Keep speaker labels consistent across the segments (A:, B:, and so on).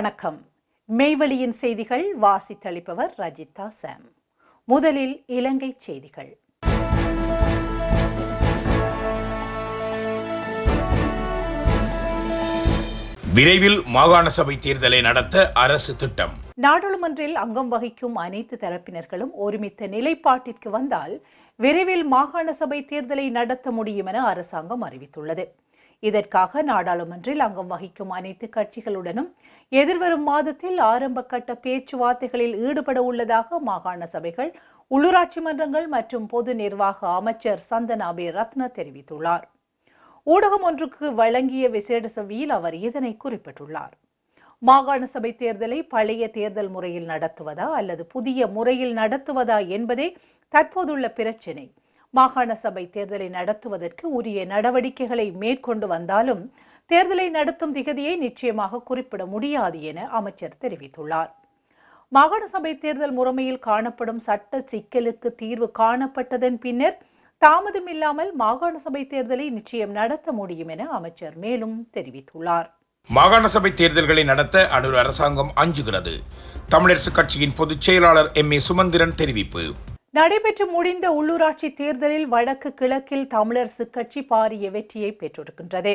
A: வணக்கம். மெய்வழியின் செய்திகள் வாசித்தளிப்பவர் ரஜிதா சாம். முதலில் இலங்கை செய்திகள்.
B: விரைவில் மாகாண சபை தேர்தலை நடத்த அரசு திட்டம்.
A: நாடாளுமன்றில் அங்கம் வகிக்கும் அனைத்து தரப்பினர்களும் ஒருமித்த நிலைப்பாட்டிற்கு வந்தால் விரைவில் மாகாண சபை தேர்தலை நடத்த முடியும் என அரசாங்கம் அறிவித்துள்ளது. இதற்காக நாடாளுமன்றில் அங்கம் வகிக்கும் அனைத்து கட்சிகளுடனும் எதிர்வரும் மாதத்தில் ஆரம்ப கட்ட பேச்சுவார்த்தைகளில் ஈடுபட உள்ளதாக மாகாண சபைகள் உள்ளூராட்சி மன்றங்கள் மற்றும் பொது நிர்வாக அமைச்சர் சந்தன் அபே ரத்ன தெரிவித்துள்ளார். ஊடகம் ஒன்றுக்கு வழங்கிய விசேட செவியில் அவர் இதனை குறிப்பிட்டுள்ளார். மாகாண சபை தேர்தலை பழைய தேர்தல் முறையில் நடத்துவதா அல்லது புதிய முறையில் நடத்துவதா என்பதே தற்போதுள்ள பிரச்சினை. மாகாண சபை தேர்தலை நடத்துவதற்கு உரிய நடவடிக்கைகளை மேற்கொண்டு வந்தாலும் தேர்தலை நடத்தும் திகதியை நிச்சயமாக குறிப்பிட முடியாது என அமைச்சர் தெரிவித்துள்ளார். மாகாண சபை தேர்தல் முறைமையில் காணப்படும் சட்ட சிக்கலுக்கு தீர்வு காணப்பட்டதன் பின்னர் தாமதமில்லாமல் மாகாண சபை தேர்தலை நிச்சயம் நடத்த முடியும் என அமைச்சர் மேலும் தெரிவித்துள்ளார்.
B: மாகாண சபை தேர்தல்களை நடத்த அனுர் அரசாங்கம் அஞ்சுகிறது. தமிழரசு கட்சியின் பொதுச் செயலாளர் எம் ஏ சுமந்திரன் தெரிவிப்பு.
A: நடைபெற்று முடிந்த உள்ளூராட்சி தேர்தலில் வடக்கு கிழக்கில் தமிழரசு கட்சி பாரிய வெற்றியை பெற்றிருக்கின்றது.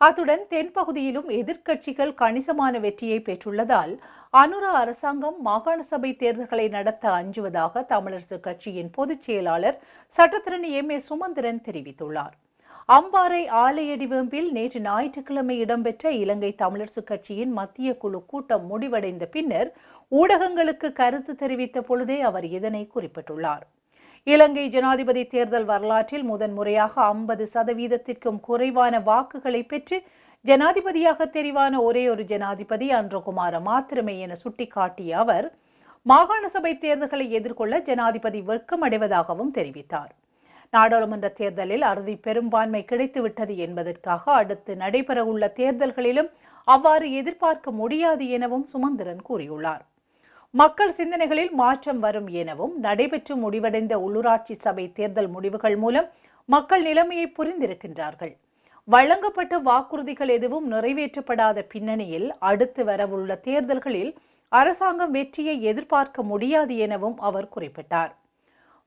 A: அத்துடன் தென்பகுதியிலும் எதிர்க்கட்சிகள் கணிசமான வெற்றியை பெற்றுள்ளதால் அனுரா அரசாங்கம் மாகாண சபை தேர்தல்களை நடத்த அஞ்சுவதாக தமிழரசு கட்சியின் பொதுச் செயலாளர் சட்டத்திரணி எம். ஏ. சுமந்திரன் தெரிவித்துள்ளார். அம்பாறை ஆலையடி வேம்பில் நேற்று ஞாயிற்றுக்கிழமை இடம்பெற்ற இலங்கை தமிழரசு கட்சியின் மத்திய குழு கூட்டம் முடிவடைந்த பின்னர் ஊடகங்களுக்கு கருத்து தெரிவித்த பொழுதே அவர் இதனை குறிப்பிட்டுள்ளார். இலங்கை ஜனாதிபதி தேர்தல் வரலாற்றில் முதன்முறையாக ஐம்பது சதவீதத்திற்கும் குறைவான வாக்குகளை பெற்று ஜனாதிபதியாக தெரிவான ஒரே ஒரு ஜனாதிபதி அன்றகுமார மாத்திரமே என சுட்டிக்காட்டிய அவர் மாகாண சபை தேர்தல்களை எதிர்கொள்ள ஜனாதிபதி வெட்கமடைவதாகவும் தெரிவித்தார். நாடாளுமன்ற தேர்தலில் அறுதி பெரும்பான்மை கிடைத்துவிட்டது என்பதற்காக அடுத்து நடைபெறவுள்ள தேர்தல்களிலும் அவ்வாறு எதிர்பார்க்க முடியாது எனவும் சுமந்திரன் கூறியுள்ளார். மக்கள் சிந்தனைகளில் மாற்றம் வரும் எனவும் நடைபெற்று முடிவடைந்த உள்ளூராட்சி சபை தேர்தல் முடிவுகள் மூலம் மக்கள் நிலைமையை புரிந்திருக்கின்றார்கள். வழங்கப்பட்ட வாக்குறுதிகள் எதுவும் நிறைவேற்றப்படாத பின்னணியில் அடுத்து வரவுள்ள தேர்தல்களில் அரசாங்கம் வெற்றியை எதிர்பார்க்க முடியாது எனவும் அவர் குறிப்பிட்டார்.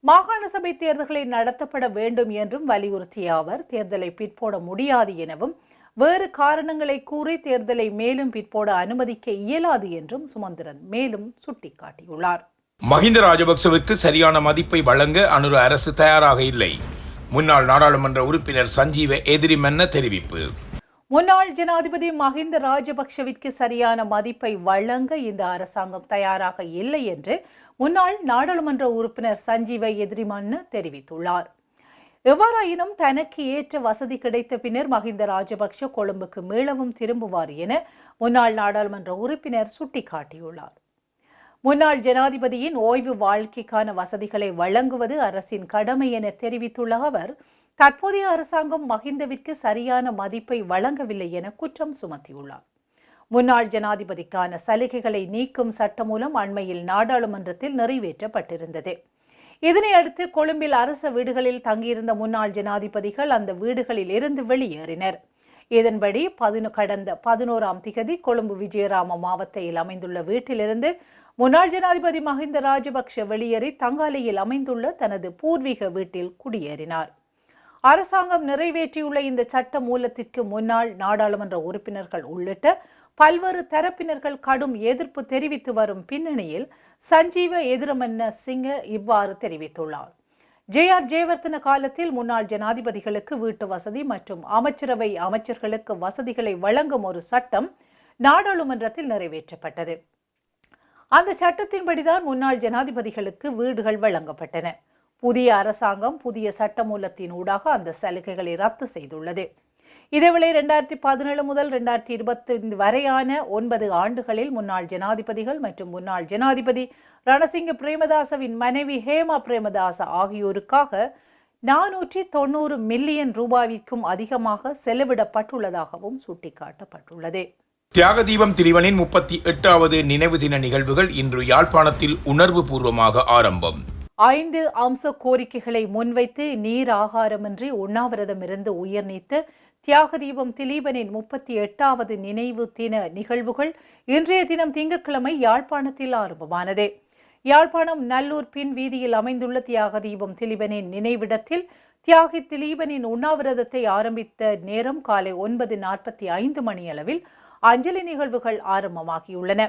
A: மாகாண சபை தேர்தல்களை நடத்தப்பட வேண்டும் என்றும் வலியுறுத்திய அவர் தேர்தலை பிற்போட முடியாது எனவும் வேறு காரணங்களை கூறி தேர்தலை மேலும் பிற்போட அனுமதிக்க இயலாது என்றும் சுமந்திரன் மேலும் சுட்டிக்காட்டியுள்ளார்.
B: மஹிந்த ராஜபக்சவிற்கு சரியான மதிப்பை வழங்க அனுர அரசு தயாராக இல்லை. முன்னாள் நாடாளுமன்ற உறுப்பினர் சஞ்சீவ எதிரிமென்ன தெரிவிப்பு?
A: முன்னாள் ஜனாதிபதி மஹிந்த ராஜபக்ஷவிற்கு சரியான மதிப்பை வழங்க இந்த அரசாங்கம் தயாராக இல்லை என்று முன்னாள் நாடாளுமன்ற உறுப்பினர் சஞ்சீவ எதிரிமன்னு தெரிவித்துள்ளார். எவ்வாறாயினும் தனக்கு ஏற்ற வசதி கிடைத்த பின்னர் மஹிந்த ராஜபக்ஷ கொழும்புக்கு மீளவும் திரும்புவார் என முன்னாள் நாடாளுமன்ற உறுப்பினர் சுட்டிக்காட்டியுள்ளார். முன்னாள் ஜனாதிபதியின் ஓய்வு வாழ்க்கைக்கான வசதிகளை வழங்குவது அரசின் கடமை என தெரிவித்துள்ள அவர் தற்போதைய அரசாங்கம் மஹிந்தவிற்கு சரியான மதிப்பை வழங்கவில்லை என குற்றம் சுமத்தியுள்ளார். முன்னாள் ஜனாதிபதிக்கான சலுகைகளை நீக்கும் சட்டம் மூலம் அண்மையில் நாடாளுமன்றத்தில் நிறைவேற்றப்பட்டிருந்தது. இதனையடுத்து கொழும்பில் அரச வீடுகளில் தங்கியிருந்த முன்னாள் ஜனாதிபதிகள் அந்த வீடுகளில் இருந்து வெளியேறினர். இதன்படி பதினு கடந்த பதினோராம் திகதி கொழும்பு விஜயராம மாவட்டத்தில் அமைந்துள்ள வீட்டிலிருந்து முன்னாள் ஜனாதிபதி மஹிந்த ராஜபக்ஷ வெளியேறி தங்காலையில் அமைந்துள்ள தனது பூர்வீக வீட்டில் குடியேறினார். அரசாங்கம் நிறைவேற்றியுள்ள இந்த சட்ட மூலத்திற்கு முன்னாள் நாடாளுமன்ற உறுப்பினர்கள் உள்ளிட்ட பல்வேறு தரப்பினர்கள் கடும் எதிர்ப்பு தெரிவித்து வரும் பின்னணியில் சஞ்சீவ எதிரமன்ன சிங்க இவ்வாறு தெரிவித்துள்ளார். ஜே ஆர் ஜெயவர்தன காலத்தில் முன்னாள் ஜனாதிபதிகளுக்கு வீட்டு வசதி மற்றும் அமைச்சரவை அமைச்சர்களுக்கு வசதிகளை வழங்கும் ஒரு சட்டம் நாடாளுமன்றத்தில் நிறைவேற்றப்பட்டது. அந்த சட்டத்தின்படிதான் முன்னாள் ஜனாதிபதிகளுக்கு வீடுகள் வழங்கப்பட்டன. புதிய அரசாங்கம் புதிய சட்டமூலத்தின் ஊடாக அந்த சலுகைகளை ரத்து செய்துள்ளது. இதேவேளை இரண்டாயிரத்தி பதினேழு முதல் இரண்டாயிரத்தி இருபத்தி வரையான ஒன்பது ஆண்டுகளில் முன்னாள் ஜனாதிபதிகள் மற்றும் முன்னாள் ஜனாதிபதி ரணசிங்க பிரேமதாசவின் மனைவி ஹேமா பிரேமதாச ஆகியோருக்காக நானூற்றி தொண்ணூறு மில்லியன் ரூபாய்க்கும் அதிகமாக செலவிடப்பட்டுள்ளதாகவும் சுட்டிக்காட்டப்பட்டுள்ளது.
B: தியாக தீபம் திரிவனின் முப்பத்தி எட்டாவது நினைவு தின நிகழ்வுகள் இன்று யாழ்ப்பாணத்தில் உணர்வு பூர்வமாக ஆரம்பம்.
A: ஐந்து அம்ச கோரிக்கைகளை முன்வைத்து நீர் ஆகாரமின்றி உண்ணாவிரதம் இருந்து உயிர் நீத்த தியாகதீபம் திலீபனின் முப்பத்தி எட்டாவது நினைவு தின நிகழ்வுகள் இன்றைய தினம் திங்கட்கிழமை யாழ்ப்பாணத்தில் ஆரம்பமானது. யாழ்ப்பாணம் நல்லூர் பின் வீதியில் அமைந்துள்ள தியாகதீபம் திலீபனின் நினைவிடத்தில் தியாகி திலீபனின் உண்ணாவிரதத்தை ஆரம்பித்த நேரம் காலை ஒன்பது நாற்பத்தி ஐந்து மணியளவில் அஞ்சலி நிகழ்வுகள் ஆரம்பமாகியுள்ளன.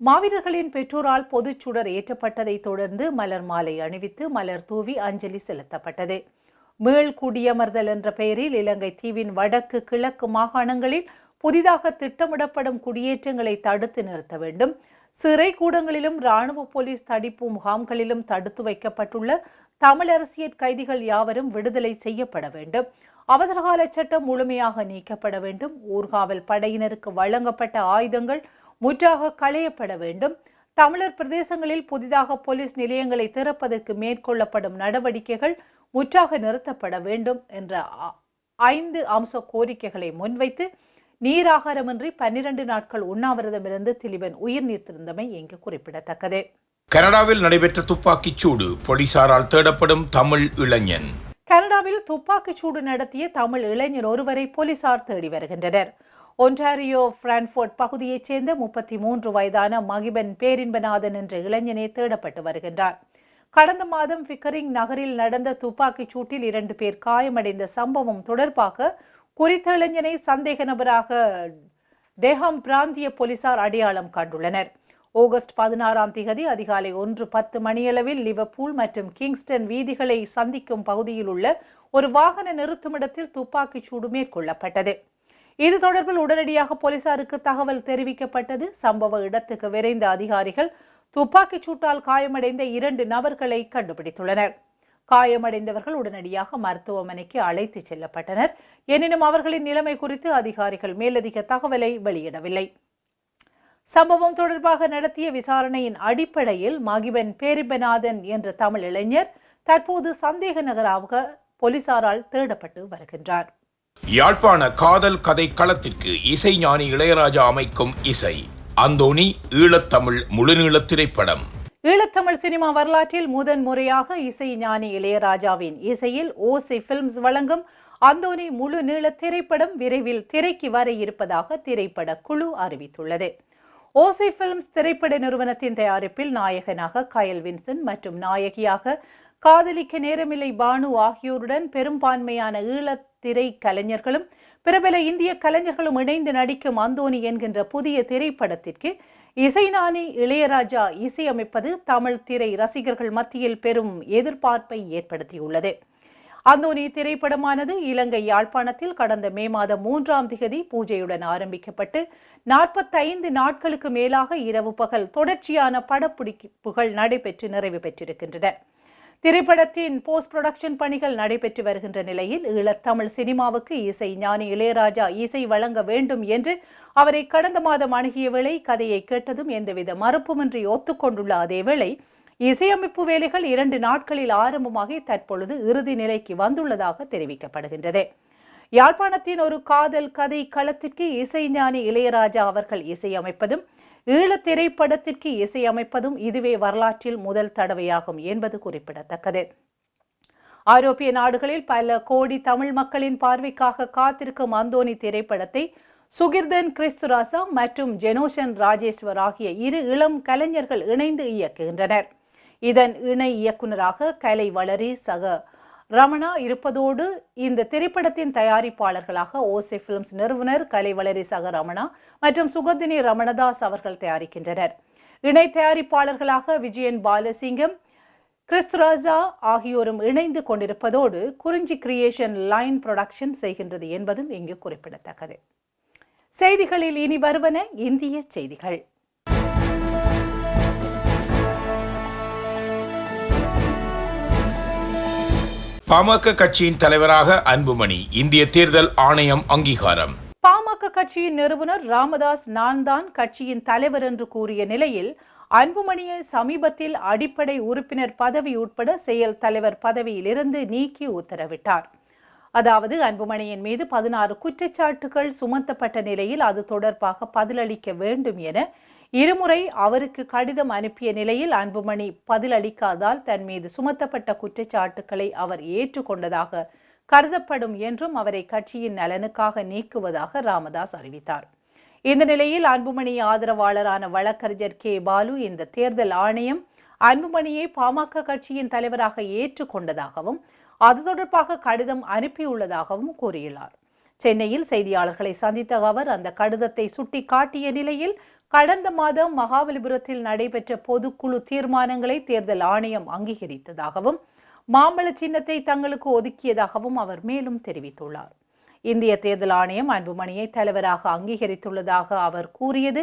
A: மாவீரர்களின் பெற்றோரால் பொதுச் சுடர் ஏற்றப்பட்டதை தொடர்ந்து மலர் மாலை அணிவித்து மலர் தூவி அஞ்சலி செலுத்தப்பட்டது. மீள்குடியமர்தல் என்ற பெயரில் இலங்கை தீவின் வடக்கு கிழக்கு மாகாணங்களில் புதிதாக திட்டமிடப்படும் குடியேற்றங்களை தடுத்து நிறுத்த வேண்டும். சிறை கூடங்களிலும் இராணுவ போலீஸ் தடுப்பு முகாம்களிலும் தடுத்து வைக்கப்பட்டுள்ள தமிழ் அரசியல் கைதிகள் யாவரும் விடுதலை செய்யப்பட வேண்டும். அவசரகால சட்டம் முழுமையாக நீக்கப்பட வேண்டும். ஊர்காவல் படையினருக்கு வழங்கப்பட்ட ஆயுதங்கள் முற்றாக களையப்பட வேண்டும். தமிழர் பிரதேசங்களில் புதிதாக போலீஸ் நிலையங்களை திறப்பதற்கு மேற்கொள்ளப்படும் நடவடிக்கைகள் முற்றாக நிறுத்தப்பட வேண்டும் என்ற ஐந்து அம்ச கோரிக்கைகளை முன்வைத்து நீராகாரமின்றி பன்னிரண்டு நாட்கள் உண்ணாவிரதமிருந்து திலீபன் உயிர் நீத்திருந்தமை இங்கு குறிப்பிடத்தக்கது.
B: கனடாவில் நடைபெற்ற துப்பாக்கிச் சூடு போலீசாரால் தேடப்படும் தமிழ் இளைஞன்.
A: கனடாவில் துப்பாக்கிச் சூடு நடத்திய தமிழ் இளைஞர் ஒருவரை போலீசார் தேடி வருகின்றனர். ஒன்டாரியோ பிரான்ஃபோர்ட் பகுதியைச் சேர்ந்த முப்பத்தி மூன்று வயதான மகிபன் பேரின்பநாதன் என்ற இளைஞனே தேடப்பட்டு வருகின்றார் கடந்த மாதம் பிக்கரிங் நகரில் நடந்த துப்பாக்கிச் சூட்டில் இரண்டு பேர் காயமடைந்த சம்பவம் தொடர்பாக குறித்த இளைஞனை சந்தேக நபராக டெஹாம் பிராந்திய போலீசார் அடையாளம் கண்டுள்ளனர். ஆகஸ்ட் பதினாறாம் திகதி அதிகாலை ஒன்று பத்து மணியளவில் லிவர்பூல் மற்றும் கிங்ஸ்டன் வீதிகளை சந்திக்கும் பகுதியில் உள்ள ஒரு வாகன நிறுத்துமிடத்தில் துப்பாக்கிச் சூடு மேற்கொள்ளப்பட்டது. இது தொடர்பில் உடனடியாக போலீசாருக்கு தகவல் தெரிவிக்கப்பட்டது. சம்பவ இடத்துக்கு விரைந்த அதிகாரிகள் துப்பாக்கிச் சூட்டால் காயமடைந்த இரண்டு நபர்களை கண்டுபிடித்துள்ளனர். காயமடைந்தவர்கள் உடனடியாக மருத்துவமனைக்கு அழைத்துச் செல்லப்பட்டனர். எனினும் அவர்களின் நிலைமை குறித்து அதிகாரிகள் மேலதிக தகவலை வெளியிடவில்லை. சம்பவம் தொடர்பாக நடத்திய விசாரணையின் அடிப்படையில் மகிபன் பேரிபநாதன் என்ற தமிழ் இளைஞர் தற்போது சந்தேக நகராக போலீசாரால் தேடப்பட்டு வருகின்றார்.
B: யாழ்ப்பாண காதல் கதை களத்திற்கு இசை ஞானி இளையராஜா அமைக்கும் இசை. அந்தோணி ஈழத்தமிழ் முழுநீள திரைப்படம்.
A: ஈழத்தமிழ் சினிமா வரலாற்றில் முதன் முறையாக இசை ஞானி இளையராஜாவின் இசையில் ஓசை பிலிம்ஸ் வழங்கும் அந்தோனி முழு நீள திரைப்படம் விரைவில் திரைக்கு வர இருப்பதாக திரைப்பட குழு அறிவித்துள்ளது. ஓசை பிலிம்ஸ் திரைப்பட நிறுவனத்தின் தயாரிப்பில் நாயகனாக கயல் வின்சன் மற்றும் நாயகியாக காதலிக்க நேரமில்லை பானு ஆகியோருடன் பெரும்பான்மையான ஈழத் திரை கலைஞர்களும் பிரபல இந்திய கலைஞர்களும் இணைந்து நடிக்கும் அந்தோனி என்கின்ற புதிய திரைப்படத்திற்கு இசைஞானி இளையராஜா இசையமைப்பது தமிழ் திரை ரசிகர்கள் மத்தியில் பெரும் எதிர்பார்ப்பை ஏற்படுத்தியுள்ளது. அந்தோனி திரைப்படமானது இலங்கை யாழ்ப்பாணத்தில் கடந்த மே மாதம் மூன்றாம் திகதி பூஜையுடன் ஆரம்பிக்கப்பட்டு நாற்பத்தைந்து நாட்களுக்கு மேலாக இரவு பகல் தொடர்ச்சியான படப்பிடிப்புகள் நடைபெற்று நிறைவு பெற்றிருக்கின்றன. திரைப்படத்தின் போஸ்ட் புரொடக்ஷன் பணிகள் நடைபெற்று வருகின்ற நிலையில் ஈழத்தமிழ் சினிமாவுக்கு இசை ஞானி இளையராஜா இசை வழங்க வேண்டும் என்று அவரை கடந்த மாதம் அணுகிய வேளை கதையை கேட்டதும் எந்தவித மறுப்புமின்றி ஒத்துக்கொண்டுள்ள அதேவேளை இசையமைப்பு வேலைகள் இரண்டு நாட்களில் ஆரம்பமாகி தற்பொழுது இறுதி நிலைக்கு வந்துள்ளதாக தெரிவிக்கப்படுகின்றது. யாழ்ப்பாணத்தின் ஒரு காதல் கதை களத்திற்கு இசைஞானி இளையராஜா அவர்கள் இசையமைப்பதும் ஈழ திரைப்படத்திற்கு இசையமைப்பதும் இதுவே வரலாற்றில் முதல் தடவையாகும் என்பது குறிப்பிடத்தக்கது. ஐரோப்பிய நாடுகளில் பல கோடி தமிழ் மக்களின் பார்வைக்காக காத்திருக்கும் அந்தோனி திரைப்படத்தை சுகிர்தன் கிறிஸ்துராசா மற்றும் ஜெனோஷன் ராஜேஸ்வர் ஆகிய இரு இளம் கலைஞர்கள் இணைந்து இயக்குகின்றனர். இதன் இணை இயக்குனராக கலை வளரி சக ரமணா இருப்பதோடு இந்த திரைப்படத்தின் தயாரிப்பாளர்களாக ஓசே பிலிம்ஸ் நிறுவனர் கலை வளரி சக ரமணா மற்றும் சுகந்தினி ரமணதாஸ் அவர்கள் தயாரிக்கின்றனர். இணை தயாரிப்பாளர்களாக விஜயன் பாலசிங்கம் கிறிஸ்துராஜா ஆகியோரும் இணைந்து கொண்டிருப்பதோடு குறிஞ்சி கிரியேஷன் லைன் புரொடக்ஷன் செய்கின்றது என்பதும் இங்கு குறிப்பிடத்தக்கது. செய்திகளில் இனி வருவன இந்திய செய்திகள்.
B: பாமக கட்சியின் தலைவராக அன்புமணி. இந்திய தேர்தல் ஆணையம் அங்கீகாரம்.
A: பாமக கட்சியின் நிறுவனர் ராமதாஸ் நான் தான் கட்சியின் தலைவர் என்று கூறிய நிலையில் அன்புமணியை சமீபத்தில் அடிப்படை உறுப்பினர் பதவி உட்பட செயல் தலைவர் பதவியிலிருந்து நீக்கி உத்தரவிட்டார். அதாவது அன்புமணியின் மீது பதினாறு குற்றச்சாட்டுகள் சுமத்தப்பட்ட நிலையில் அது தொடர்பாக பதிலளிக்க வேண்டும் என இருமுறை அவருக்கு கடிதம் அனுப்பிய நிலையில் அன்புமணி பதிலளிக்காதால் தன் மீது சுமத்தப்பட்ட குற்றச்சாட்டுக்களை அவர் ஏற்றுக்கொண்டதாக கருதப்படும் என்றும் அவரை கட்சியின் நலனுக்காக நீக்குவதாக ராமதாஸ் அறிவித்தார். இந்த நிலையில் அன்புமணி ஆதரவாளரான வழக்கறிஞர் கே. பாலு இந்த தேர்தல் ஆணையம் அன்புமணியை பாமக கட்சியின் தலைவராக ஏற்றுக்கொண்டதாகவும் அது தொடர்பாக கடிதம் அனுப்பியுள்ளதாகவும் கூறியுள்ளார். சென்னையில் செய்தியாளர்களை சந்தித்த அவர் அந்த கடிதத்தை சுட்டிக்காட்டிய நிலையில் கடந்த மாதம் மகாபலிபுரத்தில் நடைபெற்ற பொதுக்குழு தீர்மானங்களை தேர்தல் ஆணையம் அங்கீகரித்ததாகவும் மாம்பழ சின்னத்தை தங்களுக்கு ஒதுக்கியதாகவும் அவர் மேலும் தெரிவித்துள்ளார். இந்திய தேர்தல் ஆணையம் அன்புமணியை தலைவராக அங்கீகரித்துள்ளதாக அவர் கூறியது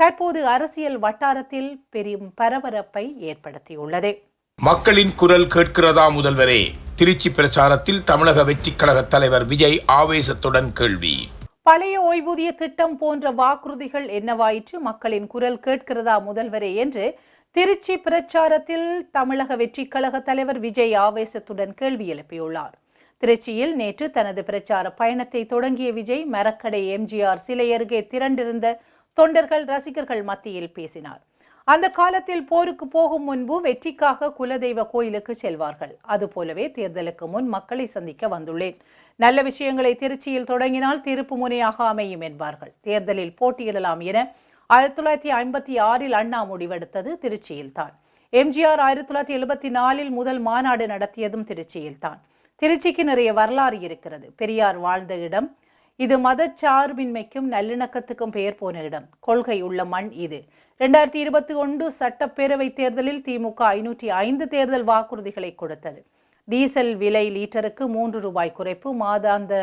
A: தற்போது அரசியல் வட்டாரத்தில் பெரும் பரபரப்பை ஏற்படுத்தியுள்ளது.
B: மக்களின் குரல் கேட்கிறதா முதல்வரே? திருச்சி பிரச்சாரத்தில் தமிழக வெற்றிக் கழக தலைவர் விஜய் ஆவேசத்துடன் கேள்வி.
A: பழைய ஓய்வூதிய திட்டம் போன்ற வாக்குறுதிகள் என்னவாயிற்று? மக்களின் குரல் கேட்கிறதா முதல்வரே என்று திருச்சி பிரச்சாரத்தில் தமிழக வெற்றிக் கழக தலைவர் விஜய் ஆவேசத்துடன் கேள்வி எழுப்பியுள்ளார். திருச்சியில் நேற்று தனது பிரச்சார பயணத்தை தொடங்கிய விஜய் மரக்கடை எம்ஜிஆர் சிலை அருகே திரண்டிருந்த தொண்டர்கள் ரசிகர்கள் மத்தியில் பேசினார். அந்த காலத்தில் போருக்கு போகும் முன்பு வெற்றிக்காக குலதெய்வ கோயிலுக்கு செல்வார்கள். அதுபோலவே தேர்தலுக்கு முன் மக்களை சந்திக்க வந்துள்ளேன். நல்ல விஷயங்களை திருச்சியில் தொடங்கினால் திருப்பு முனையாக அமையும் என்பார்கள். தேர்தலில் போட்டியிடலாம் என ஆயிரத்தி தொள்ளாயிரத்தி ஐம்பத்தி ஆறில் அண்ணா முடிவெடுத்தது திருச்சியில்தான். எம்ஜிஆர் ஆயிரத்தி தொள்ளாயிரத்தி எழுபத்தி நாலில் முதல் மாநாடு நடத்தியதும் திருச்சியில்தான். திருச்சிக்கு நிறைய வரலாறு இருக்கிறது. பெரியார் வாழ்ந்த இடம் இது மதச்சார்பின்மைக்கும் நல்லிணக்கத்துக்கும் பெயர் போன இடம். கொள்கை உள்ள மண் இது. ரெண்டாயிரத்தி இருபத்தி ஒன்று சட்டப்பேரவை தேர்தலில் திமுக ஐநூற்றி ஐந்து தேர்தல் வாக்குறுதிகளை கொடுத்தது. டீசல் விலை லீட்டருக்கு மூன்று ரூபாய் குறைப்பு. மாதாந்த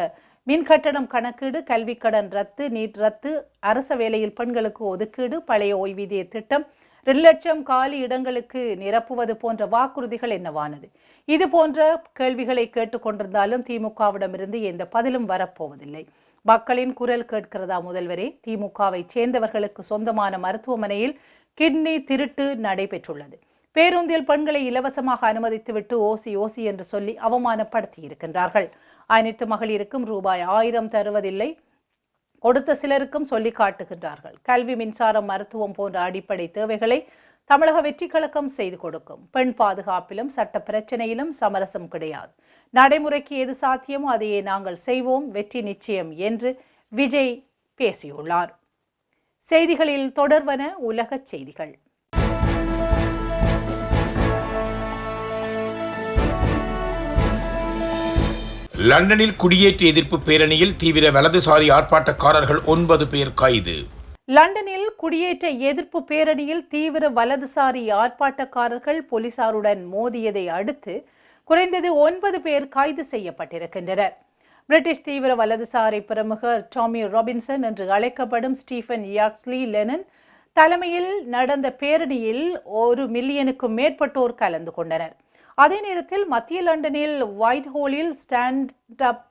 A: மின் கட்டணம் கணக்கீடு கல்விக்கடன் ரத்து நீட் ரத்து அரச வேலையில் பெண்களுக்கு ஒதுக்கீடு பழைய ஓய்வூதிய திட்டம் ரெண்டு லட்சம் காலி இடங்களுக்கு நிரப்புவது போன்ற வாக்குறுதிகள் என்னவானது? இது போன்ற கேள்விகளை கேட்டுக்கொண்டிருந்தாலும் திமுகவிடமிருந்து எந்த பதிலும் வரப்போவதில்லை. மக்களின் குரல் கேட்கிறதா முதல்வரே? திமுகவை சேர்ந்தவர்களுக்கு சொந்தமான மருத்துவமனையில் கிட்னி திருட்டு நடைபெற்றுள்ளது. பேருந்தில் பெண்களை இலவசமாக அனுமதித்துவிட்டு ஓசி ஓசி என்று சொல்லி அவமானப்படுத்தி இருக்கின்றார்கள் அனைத்து மகளிருக்கும் ரூபாய் ஆயிரம் தருவதில்லை. கொடுத்த சிலருக்கும் சொல்லி காட்டுகின்றார்கள். கல்வி மின்சாரம் மருத்துவம் போன்ற அடிப்படை தேவைகளை தமிழக வெற்றி கழகம் செய்து கொடுக்கும். பெண் பாதுகாப்பிலும் சட்ட பிரச்சனையிலும் சமரசம் கிடையாது. நடைமுறைக்கு எது சாத்தியமோ அதையே நாங்கள் செய்வோம் வெற்றி நிச்சயம் என்று விஜய் பேசியுள்ளார். செய்திகளில் தொடர்வன உலகச் செய்திகள்.
B: லண்டனில் குடியேற்ற எதிர்ப்பு பேரணியில் தீவிர வலதுசாரி ஆர்ப்பாட்டக்காரர்கள் ஒன்பது பேர் கைது.
A: லண்டனில் குடியேற்ற எதிர்ப்பு பேரணியில் தீவிர வலதுசாரி ஆர்ப்பாட்டக்காரர்கள் போலீசாருடன் மோதியதை அடுத்து குறைந்தது ஒன்பது பேர் கைது செய்யப்பட்டிருக்கின்றனர். பிரிட்டிஷ் தீவிர வலதுசாரி பிரமுகர் டாமி ராபின்சன் என்று அழைக்கப்படும் ஸ்டீஃபன் யாக்ஸ்லி லெனன் தலைமையில் நடந்த பேரணியில் ஒரு மில்லியனுக்கும் மேற்பட்டோர் கலந்து கொண்டனர். அதே நேரத்தில் மத்திய லண்டனில் ஒயிட் ஹோலில் ஸ்டாண்ட் அப்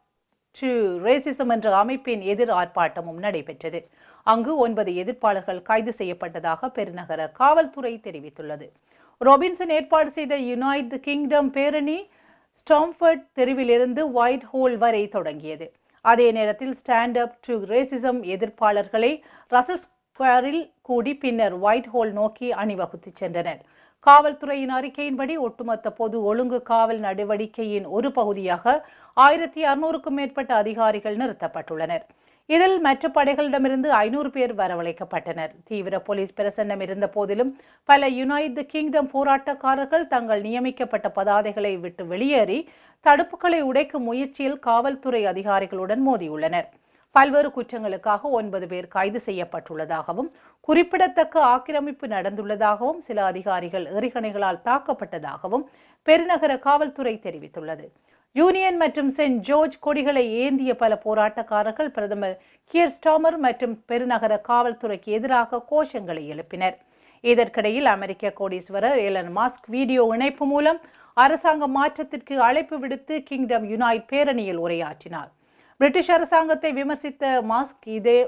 A: டு ரேசிசம் என்ற அமைப்பின் எதிர் ஆர்ப்பாட்டமும் நடைபெற்றது. அங்கு ஒன்பது எதிர்ப்பாளர்கள் கைது செய்யப்பட்டதாக பெருநகர காவல்துறை தெரிவித்துள்ளது. ரொபின்சன் ஏற்பாடு செய்த யுனைட் கிங்டம் பேரணி ஸ்டாம்ஃபர்ட் தெருவிலிருந்து ஒயிட் ஹோல் வரை தொடங்கியது. அதே நேரத்தில் ஸ்டாண்ட் அப் டு ரேசிசம் எதிர்ப்பாளர்களை ரசல் ஸ்கொயரில் கூடி பின்னர் ஒயிட் ஹோல் நோக்கி அணிவகுத்து சென்றனர். காவல்துறையின் அறிக்கையின்படி ஒட்டுமொத்த பொது ஒழுங்கு காவல் நடவடிக்கையின் ஒரு பகுதியாக ஆயிரத்தி அறுநூறுக்கும் மேற்பட்ட அதிகாரிகள் நிறுத்தப்பட்டுள்ளனர். இதில் மற்ற படைகளிடமிருந்து ஐநூறு பேர் வரவழைக்கப்பட்டனர். தீவிர போலீஸ் பிரசன்னம் இருந்த போதிலும் பல யுனைட் கிங்டம் போராட்டக்காரர்கள் தங்கள் நியமிக்கப்பட்ட பதாதைகளை விட்டு வெளியேறி தடுப்புகளை உடைக்கும் முயற்சியில் காவல்துறை அதிகாரிகளுடன் மோதியுள்ளனர். பல்வேறு குற்றங்களுக்காக ஒன்பது பேர் கைது செய்யப்பட்டுள்ளதாகவும் குறிப்பிடத்தக்க ஆக்கிரமிப்பு நடந்துள்ளதாகவும் சில அதிகாரிகள் எறிகணைகளால் தாக்கப்பட்டதாகவும் பெருநகர காவல்துறை தெரிவித்துள்ளது. யூனியன் மற்றும் சென்ட் ஜோர்ஜ் கொடிகளை ஏந்திய பல போராட்டக்காரர்கள் பிரதமர் கியர் ஸ்டாமர் மற்றும் பெருநகர காவல்துறைக்கு எதிராக கோஷங்களை எழுப்பினர். இதற்கிடையில் அமெரிக்க கோடீஸ்வரர் எலன் மாஸ்க் வீடியோ இணைப்பு மூலம் அரசாங்க மாற்றத்திற்கு அழைப்பு விடுத்து கிங்டம் யுனைட் பேரணியில் உரையாற்றினார். பிரிட்டிஷ் அரசாங்கத்தை விமர்சித்த மாஸ்க் இதே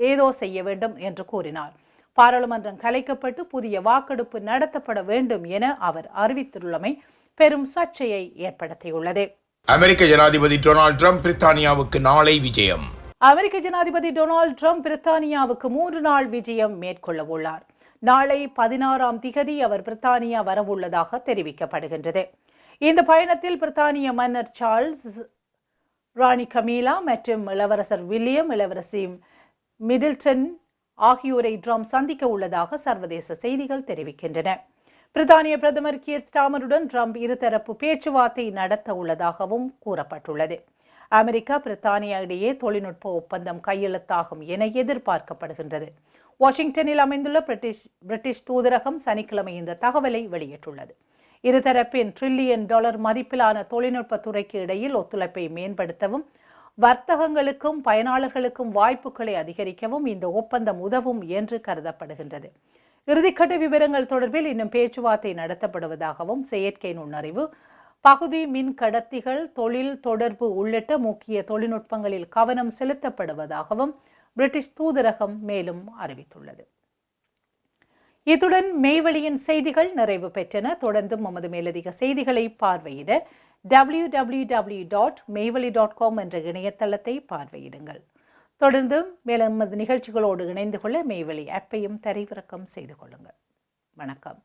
A: ஏதோ செய்ய வேண்டும் என்று கூறினார். பாராளுமன்றம் கலைக்கப்பட்டு புதிய வாக்கெடுப்பு நடத்தப்பட வேண்டும் என அவர் அறிவித்துள்ளமை பெரும் சர்ச்சையை ஏற்படுத்தியுள்ளது.
B: அமெரிக்க ஜனாதிபதி டொனால்ட் ட்ரம்ப் பிரித்தானியாவுக்கு நாளை விஜயம்.
A: அமெரிக்க ஜனாதிபதி டொனால்ட் ட்ரம்ப் பிரித்தானியாவுக்கு மூன்று நாள் விஜயம் மேற்கொள்ள உள்ளார். நாளை பதினாறாம் திகதி அவர் பிரித்தானியா வரவுள்ளதாக தெரிவிக்கப்படுகின்றது. இந்த பயணத்தில் பிரித்தானிய மன்னர் சார்ல்ஸ் ராணி கமீலா மற்றும் இளவரசர் வில்லியம் இளவரசி மிடில்டன் ஆகியோரை ட்ரம்ப் சந்திக்க உள்ளதாக சர்வதேச செய்திகள் தெரிவிக்கின்றன. பிரித்தானிய பிரதமர் கியர் ஸ்டாமருடன் ட்ரம்ப் இருதரப்பு பேச்சுவார்த்தை நடத்த உள்ளதாகவும் கூறப்பட்டுள்ளது. அமெரிக்கா பிரித்தானியா இடையே தொழில்நுட்ப ஒப்பந்தம் கையெழுத்தாகும் என எதிர்பார்க்கப்படுகின்றது. வாஷிங்டனில் அமைந்துள்ள பிரிட்டிஷ் பிரிட்டிஷ் தூதரகம் சனிக்கிழமை இந்த தகவலை வெளியிட்டுள்ளது. இருதரப்பின் ட்ரில்லியன் டாலர் மதிப்பிலான தொழில்நுட்ப துறைக்கு இடையில் ஒத்துழைப்பை மேம்படுத்தவும் வர்த்தகங்களுக்கும் பயனாளர்களுக்கும் வாய்ப்புகளை அதிகரிக்கவும் இந்த ஒப்பந்தம் உதவும் என்று கருதப்படுகின்றது. இறுதிக்கட்ட விவரங்கள் தொடர்பில் இன்னும் பேச்சுவார்த்தை நடத்தப்படுவதாகவும் செயற்கை நுண்ணறிவு. பகுதி மின் கடத்திகள் தொழில் தொடர்பு உள்ளிட்ட முக்கிய தொழில்நுட்பங்களில் கவனம் செலுத்தப்படுவதாகவும் பிரிட்டிஷ் தூதரகம் மேலும் அறிவித்துள்ளது. இத்துடன் மெய்வழியின் செய்திகள் நிறைவு பெற்றன. தொடர்ந்தும் நமது மேலதிக செய்திகளை பார்வையிட W W W dot Meyvazhi dot com என்ற இணையதளத்தை பார்வையிடுங்கள். தொடர்ந்து மேலும் நமது நிகழ்ச்சிகளோடு இணைந்து கொள்ள மெய்வழி ஆப்பையும் தரைவிறக்கம் செய்து கொள்ளுங்கள். வணக்கம்.